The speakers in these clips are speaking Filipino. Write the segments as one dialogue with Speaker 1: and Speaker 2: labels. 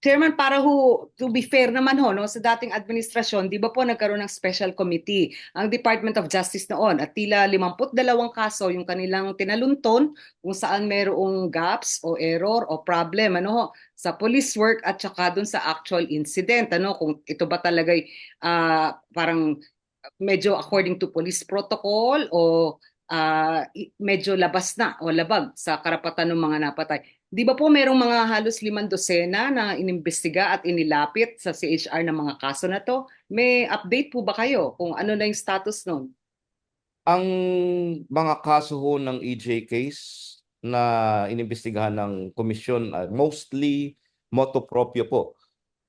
Speaker 1: Chairman, para ho, to be fair naman ho, no, sa dating administrasyon, di ba po nagkaroon ng special committee ang Department of Justice noon? At tila 52 kaso yung kanilang tinalunton kung saan mayroong gaps o error o problem ano ho, sa police work at saka dun sa actual incident ano? Kung ito ba talaga uh, parang medyo according to police protocol o uh, medyo labas na o labag sa karapatan ng mga napatay. Di ba po merong mga halos limang dosena na inimbestiga at inilapit sa CHR ng mga kaso na to? May update po ba kayo kung ano na yung status nun?
Speaker 2: Ang mga kaso ho ng EJ case na inimbestigahan ng komisyon, uh, mostly moto proprio po.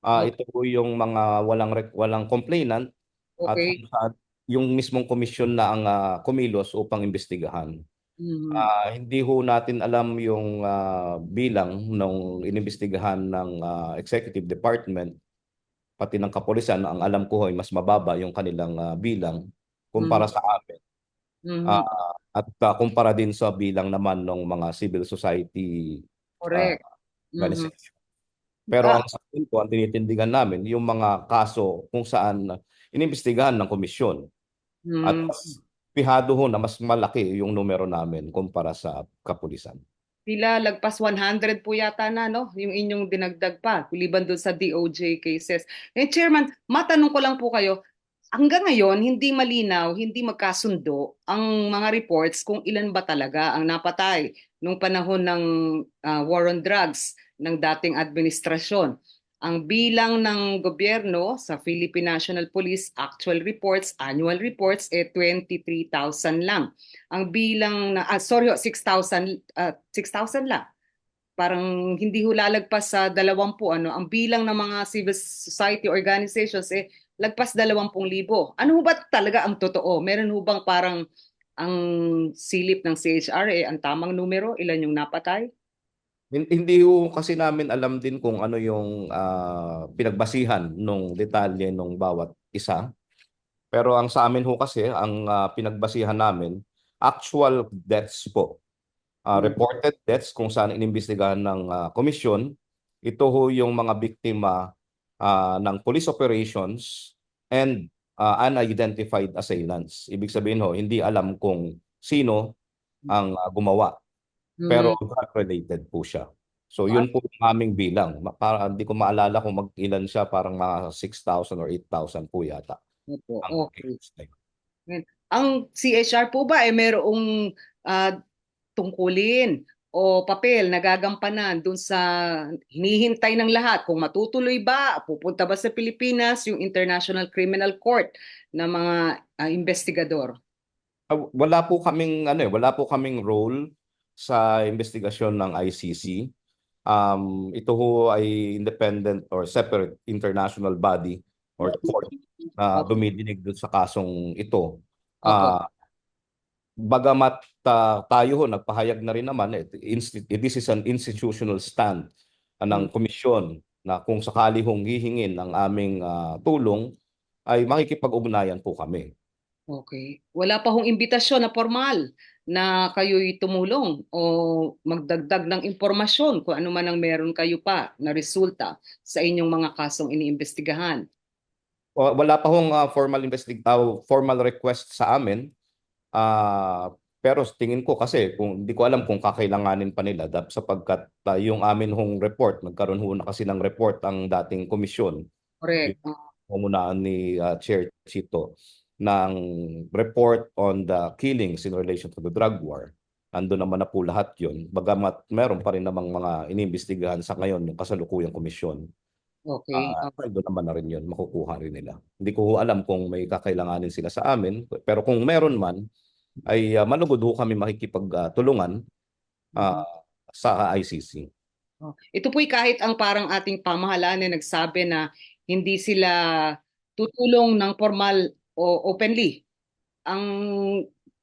Speaker 2: Uh, ito po yung mga walang walang complainant
Speaker 1: okay.
Speaker 2: at yung mismong komisyon na ang uh, kumilos upang imbestigahan.
Speaker 1: Mhm.
Speaker 2: Ah, hindi ho natin alam yung ah, bilang nung inimbestigahan ng ah, executive department pati ng kapulisan ang alam ko ay mas mababa yung kanilang ah, bilang kumpara
Speaker 1: Mhm.
Speaker 2: sa amin
Speaker 1: Mhm.
Speaker 2: Ah, at ah, kumpara din sa bilang naman ng mga civil society
Speaker 1: Correct. Mhm.
Speaker 2: organization. Pero
Speaker 1: Ah.
Speaker 2: ang sa akin po, ang tinitindigan namin yung mga kaso kung saan inimbestigahan ng komisyon at
Speaker 1: Mhm.
Speaker 2: mas pihado ho na mas malaki yung numero namin kumpara sa kapulisan.
Speaker 1: Sila lagpas 100 po yata na no, yung inyong dinagdag pa liban doon sa DOJ cases. Eh Chairman, matanong ko lang po kayo, hanggang ngayon hindi malinaw, hindi magkasundo ang mga reports kung ilan ba talaga ang napatay nung panahon ng uh, war on drugs ng dating administrasyon. Ang bilang ng gobyerno sa Philippine National Police actual reports, annual reports, eh 23,000 lang. Ang bilang na, ah, sorry, 6,000 uh, 6,000 lang. Parang hindi ho lalagpas sa 20 ano. Ang bilang ng mga civil society organizations eh lagpas 20,000. Ano ba talaga ang totoo? Meron ho bang parang ang silip ng CHR eh ang tamang numero, ilan yung napatay?
Speaker 2: Hindi ho kasi namin alam din kung ano yung uh, pinagbasihan nung detalye nung bawat isa. Pero ang sa amin ho kasi, ang uh, pinagbasihan namin, actual deaths po. Uh, reported deaths kung saan inimbestigahan ng uh, komisyon. Ito ho yung mga biktima uh, ng police operations and uh, unidentified assailants. Ibig sabihin ho, hindi alam kung sino ang uh, gumawa pero
Speaker 1: Mhm.
Speaker 2: drug-related po siya. So yun po yung aming bilang. Ma- Para hindi ko maalala kung mag-ilan siya, parang mga 6,000 or 8,000 po yata.
Speaker 1: Opo,
Speaker 2: Ang
Speaker 1: okay.
Speaker 2: case na yun.
Speaker 1: Ang CHR po ba ay mayroong ah, tungkulin o papel na gagampanan dun sa hinihintay ng lahat kung matutuloy ba, pupunta ba sa Pilipinas yung International Criminal Court na mga ah, investigador?
Speaker 2: Ah, wala po kaming ano eh, wala po kaming role sa investigasyon ng ICC. Um, ito ho ay independent or separate international body or court na dumidinig doon sa kasong ito. Ah, bagamat uh, tayo ho nagpahayag na rin naman eh, insti- this is an institutional stand uh, ng komisyon na kung sakali hong hihingin ng aming ah, tulong ay makikipag-ugnayan po kami.
Speaker 1: Okay. Wala pa hong imbitasyon na formal na kayo'y tumulong o magdagdag ng impormasyon kung ano man ang meron kayo pa na resulta sa inyong mga kasong iniimbestigahan.
Speaker 2: Wa- Wala pa hong ah, formal investig uh, formal request sa amin. Ah, pero tingin ko kasi kung hindi ko alam kung kakailanganin pa nila dap sapagkat ah, yung amin hong report nagkaroon ho na kasi ng report ang dating komisyon
Speaker 1: Correct.
Speaker 2: pamunaan ni ah, Chair Chito ng report on the killings in relation to the drug war. Ando naman na po lahat yun. Bagamat meron pa rin namang mga inimbestigahan sa ngayon yung kasalukuyang komisyon.
Speaker 1: Okay.
Speaker 2: Ah, ando naman na rin yun, makukuha rin nila. Hindi ko alam kung may kakailanganin sila sa amin. Pero kung meron man, ay uh, malugod ho kami makikipagtulungan ah, sa ICC.
Speaker 1: Oh, Ito po'y kahit ang parang ating pamahalaan na nagsabi na hindi sila tutulong ng formal o openly. Ang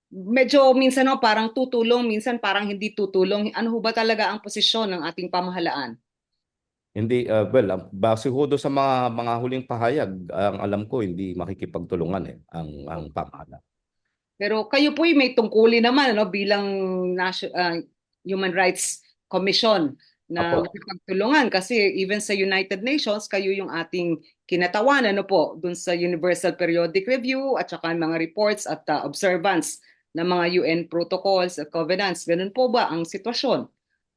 Speaker 1: medyo minsan no, parang tutulong, minsan parang hindi tutulong. Ano ho ba talaga ang posisyon ng ating pamahalaan?
Speaker 2: Hindi, uh, well, ang- base ho sa mga, mga huling pahayag, ang alam ko, hindi makikipagtulungan eh, ang, ang pamahala.
Speaker 1: Pero kayo po'y may tungkulin naman no, bilang Nation- ah, Human Rights Commission na
Speaker 2: Apo.
Speaker 1: makipagtulungan kasi even sa United Nations kayo yung ating kinatawan ano po dun sa Universal Periodic Review at saka mga reports at uh, observance ng mga UN protocols at covenants. Ganun po ba ang sitwasyon?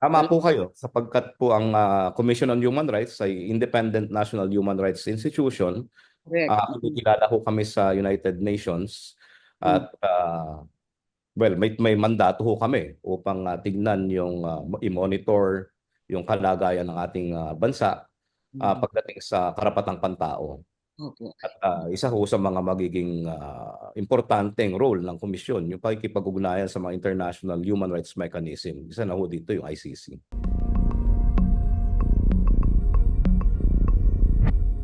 Speaker 2: Tama po kayo sapagkat po ang ah, Commission on Human Rights ay independent national human rights institution.
Speaker 1: correct.
Speaker 2: Uh, kinikilala ho kami sa United Nations at ah, well may may mandato ho kami upang ah, tignan yung ah, i-monitor yung kalagayan ng ating ah, bansa ah, pagdating sa karapatang pantao.
Speaker 1: Opo.
Speaker 2: At ah, isa ho sa mga magiging ah, importanteng role ng komisyon yung pakikipag-ugnayan sa mga international human rights mechanism. Isa na ho dito yung ICC.